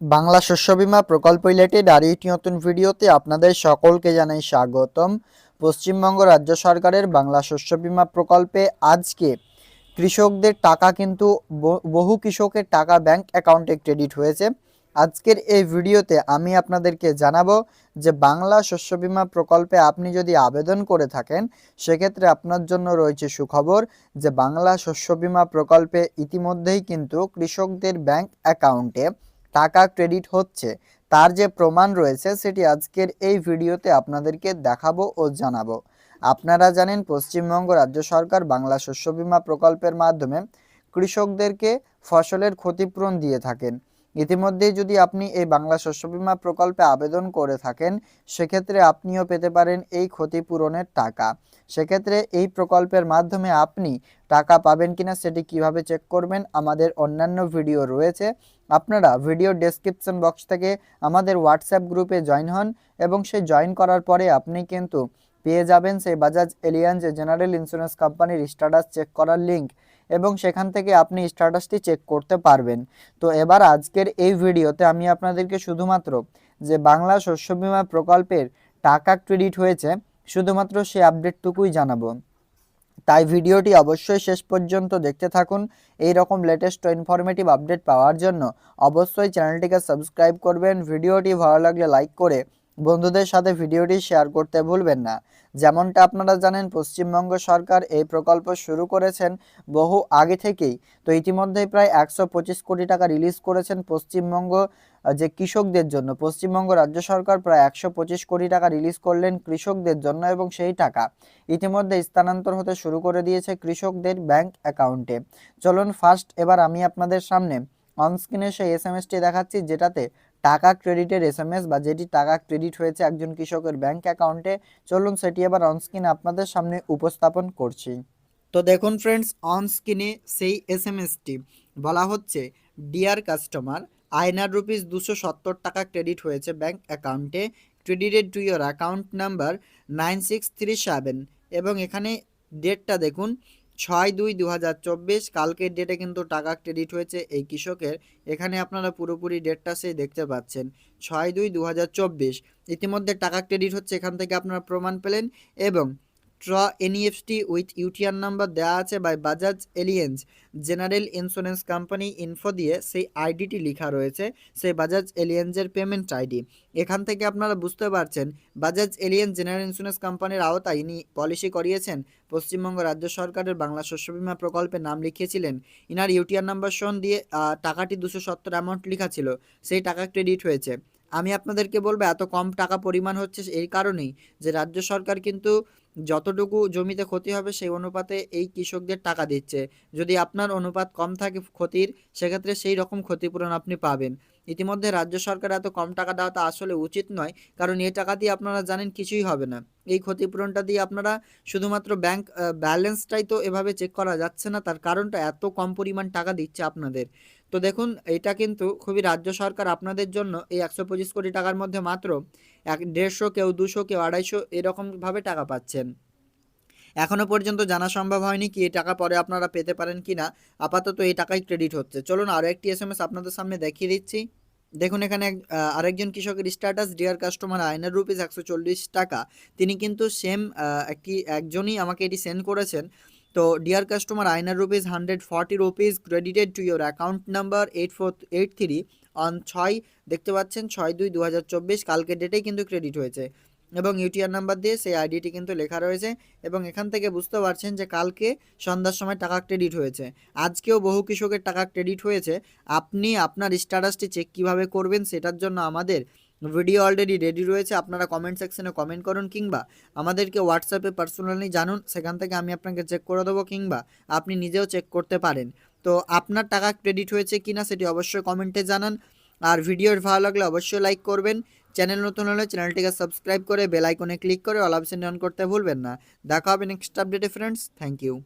বাংলা শস্য বিমা প্রকল্প রিলেটেড আর একটি নতুন ভিডিওতে আপনাদের সকলকে জানাই স্বাগতম। পশ্চিমবঙ্গ রাজ্য সরকারের বাংলা শস্য বিমা প্রকল্পে আজকে কৃষকদের টাকা কিন্তু বহু কৃষকের টাকা ব্যাংক অ্যাকাউন্টে ক্রেডিট হয়েছে। আজকের এই ভিডিওতে আমি আপনাদেরকে জানাব যে বাংলা শস্য বিমা প্রকল্পে আপনি যদি আবেদন করে থাকেন, সেক্ষেত্রে আপনার জন্য রয়েছে সুখবর যে বাংলা শস্য বিমা প্রকল্পে ইতিমধ্যেই কিন্তু কৃষকদের ব্যাংক অ্যাকাউন্টে টাকা ক্রেডিট হচ্ছে, তার যে প্রমাণ রয়েছে সেটি আজকের এই ভিডিওতে আপনাদেরকে দেখাবো ও জানাব। আপনারা জানেন পশ্চিমবঙ্গ রাজ্য সরকার বাংলা শস্য বিমা প্রকল্পের মাধ্যমে কৃষকদেরকে ফসলের ক্ষতিপূরণ দিয়ে থাকেন। ইতিমধ্যেই যদি আপনি এই বাংলা শস্য বীমা প্রকল্পে আবেদন করে থাকেন, সেক্ষেত্রে আপনিও পেতে পারেন এই ক্ষতিপূরণের টাকা। সেক্ষেত্রে এই প্রকল্পের মাধ্যমে আপনি টাকা পাবেন কিনা সেটি কীভাবে চেক করবেন, আমাদের অন্যান্য ভিডিও রয়েছে। আপনারা ভিডিও ডেসক্রিপশন বক্স থেকে আমাদের হোয়াটসঅ্যাপ গ্রুপে জয়েন হন এবং সেই জয়েন করার পরে আপনি কিন্তু পেয়ে যাবেন সেই বাজাজ এলিয়ান্স জেনারেল ইন্স্যুরেন্স কোম্পানির স্ট্যাটাস চেক করার লিঙ্ক এবং সেখান থেকে আপনি স্ট্যাটাসটি চেক করতে পারবেন। তো এবার আজকের এই ভিডিওতে আমি আপনাদেরকে শুধুমাত্র যে বাংলা শস্য বীমা প্রকল্পের টাকা ক্রেডিট হয়েছে, শুধুমাত্র সেই আপডেটটুকুই জানাব। তাই ভিডিওটি অবশ্যই শেষ পর্যন্ত দেখতে থাকুন। এই রকম লেটেস্ট ইনফরমেটিভ আপডেট পাওয়ার জন্য অবশ্যই চ্যানেলটিকে সাবস্ক্রাইব করবেন। ভিডিওটি ভালো লাগলে লাইক করে বন্ধুদের সাথে ভিডিওটি শেয়ার করতে ভুলবেন না। যেমনটা আপনারা জানেন, পশ্চিমবঙ্গ সরকার এই প্রকল্প শুরু করেছেন বহু আগে থেকেই। তো ইতিমধ্যেই প্রায় একশো পঁচিশ কোটি টাকা রিলিজ করেছেন পশ্চিমবঙ্গ যে কৃষকদের জন্য। পশ্চিমবঙ্গ রাজ্য সরকার প্রায় একশো পঁচিশ কোটি টাকা রিলিজ করলেন কৃষকদের জন্য এবং সেই টাকা ইতিমধ্যে স্থানান্তর হতে শুরু করে দিয়েছে কৃষকদের ব্যাংক অ্যাকাউন্টে। চলুন ফার্স্ট, এবার আমি আপনাদের সামনে অনস্ক্রিনে সেই এস এম এসটি দেখাচ্ছি, যেটাতে টাকা ক্রেডিটের এস এম এস বা যেটি টাকা ক্রেডিট হয়েছে একজন কৃষকের ব্যাংক অ্যাকাউন্টে চলুন সেটি এবার অনস্ক্রিন আপনাদের সামনে উপস্থাপন করছি। তো দেখুন ফ্রেন্ডস অনস্ক্রিনে সেই এস এম এসটি বলা হচ্ছে ডিয়ার কাস্টমার আয়নার রুপিস দুশো সত্তর টাকা ক্রেডিট হয়েছে ব্যাংক অ্যাকাউন্টে credited to your account number nine six three seven এবং এখানে ডেটটা দেখুন ছয় দুই দু কালকের ডেটে কিন্তু টাকা ক্রেডিট হয়েছে এই কৃষকের। এখানে আপনারা পুরোপুরি ডেটটা সেই দেখতে পাচ্ছেন। ছয় দুই দু ইতিমধ্যে টাকা ক্রেডিট হচ্ছে, এখান থেকে আপনারা প্রমাণ পেলেন এবং ট্র এনইএফটি উইথ ইউটিআর নাম্বার দেওয়া আছে by Bajaj Allianz general insurance company info দিয়ে সেই আইডিটি লেখা রয়েছে, সেই বাজাজ এলিয়েন্সের পেমেন্ট আইডি এখান থেকে আপনারা বুঝতে পারছেন বাজাজ এলিয়েন্স জেনারেল ইন্স্যুরেন্স কোম্পানির আওতায় ইনি পলিসি করিয়েছেন, পশ্চিমবঙ্গ রাজ্য সরকারের বাংলা শস্য বীমা প্রকল্পে নাম লিখিয়েছিলেন। ইনার ইউটিআর নাম্বার সন দিয়ে টাকাটি দুশো সত্তর অ্যামাউন্ট লেখা ছিল, সেই টাকা ক্রেডিট হয়েছে। আমি আপনাদেরকে বলব, এত কম টাকা পরিমাণ হচ্ছে এই কারণেই যে রাজ্য সরকার কিন্তু যতটুকু জমিতে ক্ষতি হবে সেই অনুপাতে এই কৃষকদের টাকা দিচ্ছে। যদি আপনার অনুপাত কম থাকে ক্ষতির, সেক্ষেত্রে সেই রকম ক্ষতিপূরণ আপনি পাবেন। ইতিমধ্যে রাজ্য সরকার এত কম টাকা দেওয়াটা আসলে উচিত নয়। কারণ এই টাকা দিয়ে আপনারা জানেন কিছুই হবে না। এই ক্ষতিপূরণটা দিয়ে আপনারা শুধুমাত্র ব্যাংক ব্যালেন্সটাই তো এভাবে চেক করা যাচ্ছে না। তার কারণটা এত কম পরিমাণ টাকা দিচ্ছে আপনাদের। তো দেখুন, এটা কিন্তু খুবই রাজ্য সরকার আপনাদের জন্য এই একশো পঁচিশ কোটি টাকার মধ্যে মাত্র এক দেড়শো কেউ, দুশো কেউ, আড়াইশো এরকমভাবে টাকা পাচ্ছেন। এখনও পর্যন্ত জানা সম্ভব হয়নি কি এই টাকা পরে আপনারা পেতে পারেন কি না আপাতত এই টাকাই ক্রেডিট হচ্ছে। চলুন আরও একটি এস এম এস আপনাদের সামনে দেখিয়ে দিচ্ছি। দেখুন এখানে আরেকজন কৃষকের status dear customer INR rupees একশো চল্লিশ টাকা। তিনি কিন্তু সেম একটি, একজনই আমাকে এটি সেন্ড করেছেন। তো dear customer INR rupees hundred forty rupees credited to your account number eight four eight three on ছয়, দেখতে পাচ্ছেন, ছয় দুই দু কালকের ডেটেই কিন্তু ক্রেডিট হয়েছে। এবং ইউটিআর নাম্বার দিয়ে সেই আইডিটি কিন্তু লেখা রয়েছে এবং এখান থেকে বুঝতে পারছেন যে কালকে সন্ধ্যার সময় টাকা ক্রেডিট হয়েছে। আজকেও বহু কৃষকের টাকা ক্রেডিট হয়েছে। আপনি আপনার স্ট্যাটাসটি চেক কীভাবে করবেন সেটার জন্য আমাদের ভিডিও অলরেডি রেডি রয়েছে। আপনারা কমেন্ট সেকশনে কমেন্ট করুন কিংবা আমাদেরকে হোয়াটসঅ্যাপে পার্সোনালি জানুন। সেখান থেকে আমি আপনাকে চেক করে দেবো কিংবা আপনি নিজেও চেক করতে পারেন। তো আপনার টাকা ক্রেডিট হয়েছে কিনা সেটি অবশ্যই কমেন্টে জানান। আর ভিডিওর ভালো লাগলে অবশ্যই লাইক করবেন। চ্যানেল নতুন হলে চ্যানেলটিকে সাবস্ক্রাইব করে বেল আইকনে ক্লিক করে অল অপশন অন করতে ভুলবেন না। দেখা হবে নেক্সট আপডেটে ফ্রেন্ডস থ্যাংক ইউ